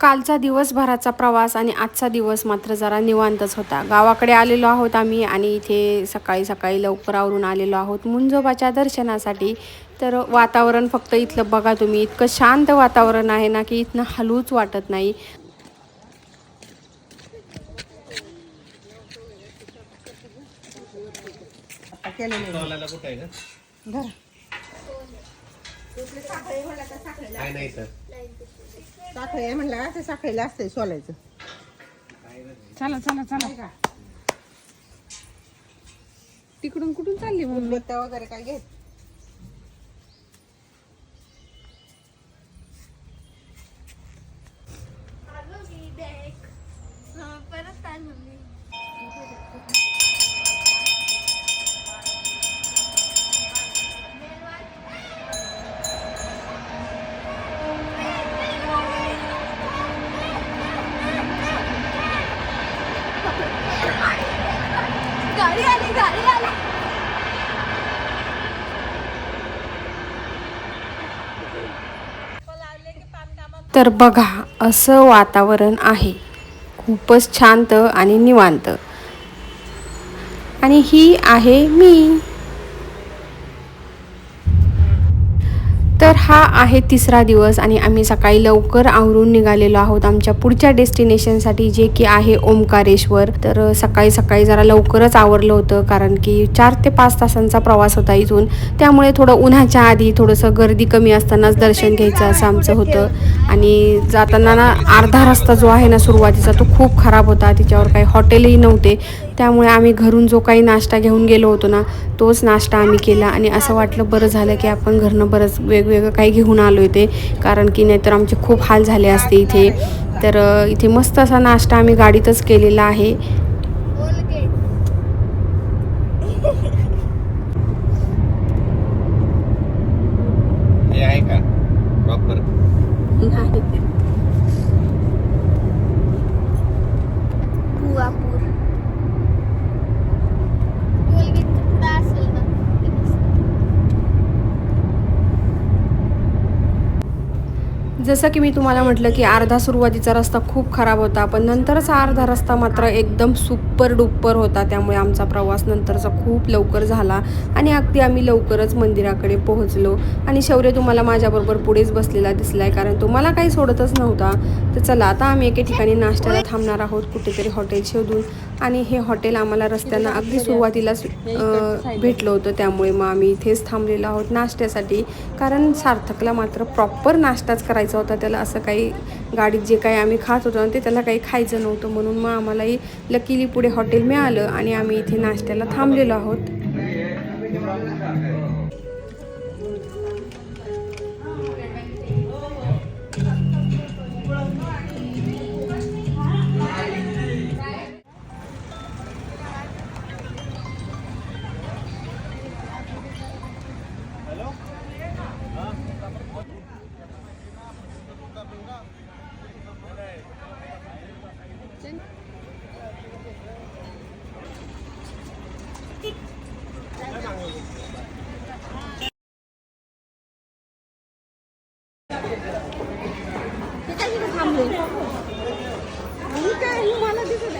कालचा दिवसभराचा प्रवास आणि आजचा दिवस मात्र जरा निवांतच होता. गावाकडे आलेलो आहोत आम्ही आणि इथे सकाळी सकाळी लवकर आवरून आलेलो आहोत. मुंजोबाच्या दर्शनासाठी तर वातावरण फक्त इथलं बघा तुम्ही इतकं शांत वातावरण आहे ना की इथनं हलूच वाटत नाही. नाही सर. साखळी आहे म्हणलं का ते साखळीला असते सोलायचं. चला चला चला. तिकडून कुठून चालली मग वगैरे काय घेत परत काय म्हणली गाडी आली गाडी आली तर बघा असं वातावरण आहे. खूपच शांत आणि निवांत. आणि ही आहे मी. तर हा आहे तिसरा दिवस आणि आम्ही सकाळी लवकर आवरून निघालेलो आहोत आमच्या पुढच्या डेस्टिनेशनसाठी जे की आहे ओंकारेश्वर. तर सकाळी सकाळी जरा लवकरच आवरलं होतं कारण की चार ते पाच तासांचा प्रवास होता इथून. त्यामुळे थोडं उन्हाच्या आधी थोडंसं गर्दी कमी असतानाच दर्शन घ्यायचं असं आमचं होतं. आणि जाताना ना अर्धा रस्ता जो आहे ना सुरुवातीचा तो खूप खराब होता. तिच्यावर काही हॉटेलही नव्हते. त्यामुळे आम्ही घरून जो काही नाश्ता घेऊन गेलो होतो ना तोच नाश्ता आम्ही केला. आणि असं वाटलं बरं झालं की आपण घरनं बरंच वेगवेगळं काही घेऊन आलो आहे ते कारण की नाहीतर आमचे खूप हाल झाले असते इथे. तर इथे मस्त असा नाश्ता आम्ही गाडीतच केलेला आहे हे आहे का प्रॉपर बुवापूर कोलगेट पुढं असेल ना जसं की मी तुम्हाला म्हटलं की अर्धा सुरुवातीचा रस्ता खूप खराब होता पण नंतरचा अर्धा रस्ता मात्र एकदम सुपर डुप्पर होता. त्यामुळे आमचा प्रवास नंतरचा खूप लवकर झाला आणि अगदी आम्ही लवकरच मंदिराकडे पोहोचलो. आणि शौर्य तुम्हाला माझ्याबरोबर पुढेच बसलेला दिसलाय कारण तो मला काही सोडतच नव्हता. तर चला आता आम्ही एके ठिकाणी नाश्त्याला थांबणार आहोत. कुठेतरी हॉटेल शोधून. आणि हे हॉटेल आम्हाला रस्त्यानं अगदी सुरुवातीलाच भेटलं होतं. त्यामुळे मग आम्ही इथेच थांबलेलो आहोत नाश्त्यासाठी. कारण सार्थकला मात्र प्रॉपर नाश्ताच करायचा होता. त्याला असं काही गाडीत जे काही आम्ही खात होतो ना ते त्याला काही खायचं नव्हतं. म्हणून मग आम्हालाही लकीली पुढे हॉटेल मिळालं आणि आम्ही इथे नाश्त्याला थांबलेलो आहोत.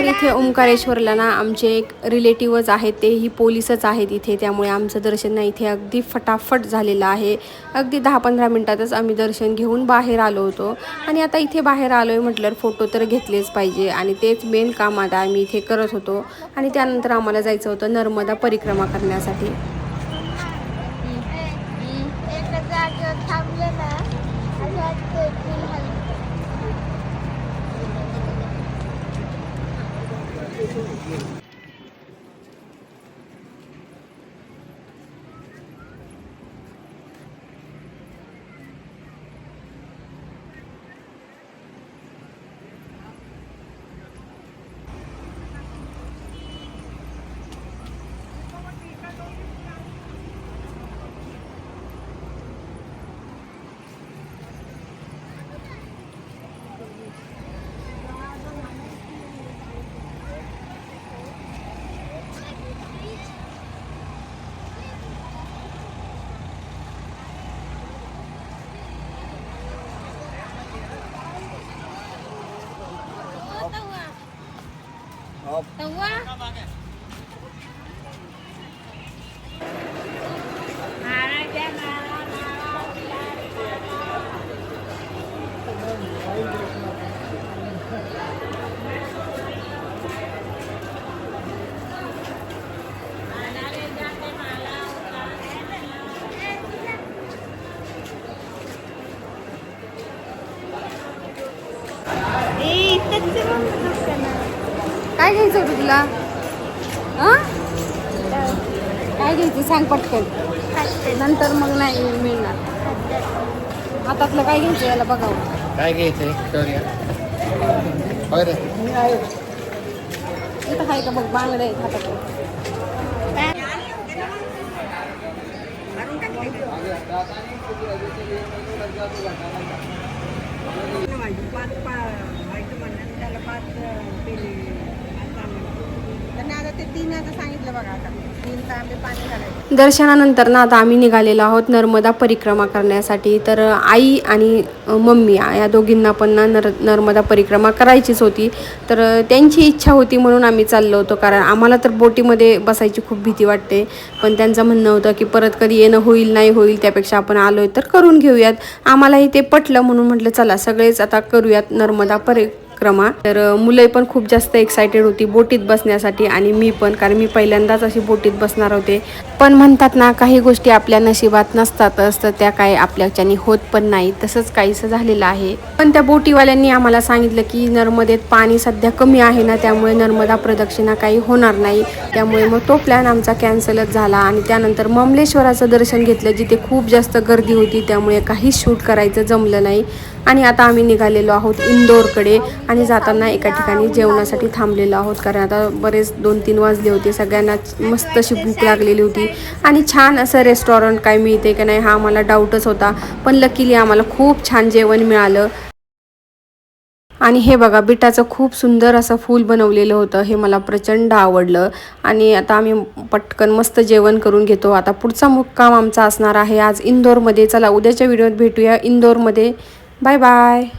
तर इथे ओंकारेश्वरला ना आमचे एक रिलेटिव्हच आहेत तेही पोलीसच आहेत इथे. त्यामुळे आमचं दर्शन ना इथे अगदी फटाफट झालेलं आहे. अगदी दहा पंधरा मिनटातच आम्ही दर्शन घेऊन बाहेर आलो होतो. आणि आता इथे बाहेर आलो आहे म्हटल्यावर फोटो तर घेतलेच पाहिजे. आणि तेच मेन काम आता आम्ही इथे करत होतो. आणि त्यानंतर आम्हाला जायचं होतं नर्मदा परिक्रमा करण्यासाठी. थांबलं ना. असं वाटतं की हलकं. काय घ्यायचं होतं तुला? हा? काय घ्यायचं सांग पटकन. नंतर मग नाही मिळणार. हातातलं काय घ्यायचं याला बघावं. काय रे. इथं आहे का बघ बांगडे आहेत हातातलं. त्यांनी आता ते तीन आता सांगितलं बघा आता तीन तांबे पाणी घालायचं दर्शनानंतर ना आता आम्ही निघालेलो आहोत नर्मदा परिक्रमा करण्यासाठी. तर आई आणि मम्मी या दोघींना पण ना नर नर्मदा परिक्रमा करायचीच होती. तर त्यांची इच्छा होती म्हणून आम्ही चाललो होतो. कारण आम्हाला तर बोटीमध्ये बसायची खूप भीती वाटते. पण त्यांचं म्हणणं होतं की परत कधी येणं होईल नाही होईल त्यापेक्षा आपण आलो तर करून घेऊयात. आम्हालाही ते पटलं म्हणून म्हटलं चला सगळेच आता करूयात नर्मदा परि क्रमा तर मुलं पण खूप जास्त एक्सायटेड होती बोटीत बसण्यासाठी आणि मी पण कारण मी पहिल्यांदाच अशी बोटीत बसणार होते. पण म्हणतात ना काही गोष्टी आपल्या नशिबात नसतातच तर त्या काय आपल्याच्यानी होत पण नाही तसंच काहीसं झालेलं आहे. पण त्या बोटीवाल्यांनी आम्हाला सांगितलं की नर्मदेत पाणी सध्या कमी आहे ना त्यामुळे नर्मदा प्रदक्षिणा काही होणार नाही. त्यामुळे मग तो प्लॅन आमचा कॅन्सलच झाला आणि त्यानंतर ममलेश्वराचं दर्शन घेतलं जिथे खूप जास्त गर्दी होती त्यामुळे काहीच शूट करायचं जमलं नाही. आणि आता आम्ही निघालेलो आहोत इंदोरकडे आणि जाताना एका ठिकाणी जेवणासाठी थांबलेलो आहोत. कारण आता बरेच दोन तीन वाजले होते. सगळ्यांना मस्त अशी भूक लागलेली होती. आणि छान असं रेस्टॉरंट काय मिळते का नाही हा आम्हाला डाऊटच होता. पण लकीली आम्हाला खूप छान जेवण मिळालं. आणि हे बघा बिटाचं खूप सुंदर असं फूल बनवलेलं होतं. हे मला प्रचंड आवडलं. आणि आता आम्ही पटकन मस्त जेवण करून घेतो. आता पुढचा मुक्काम आमचा असणार आहे आज इंदोरमध्ये. चला उद्याच्या व्हिडिओत भेटूया इंदोरमध्ये. Bye bye.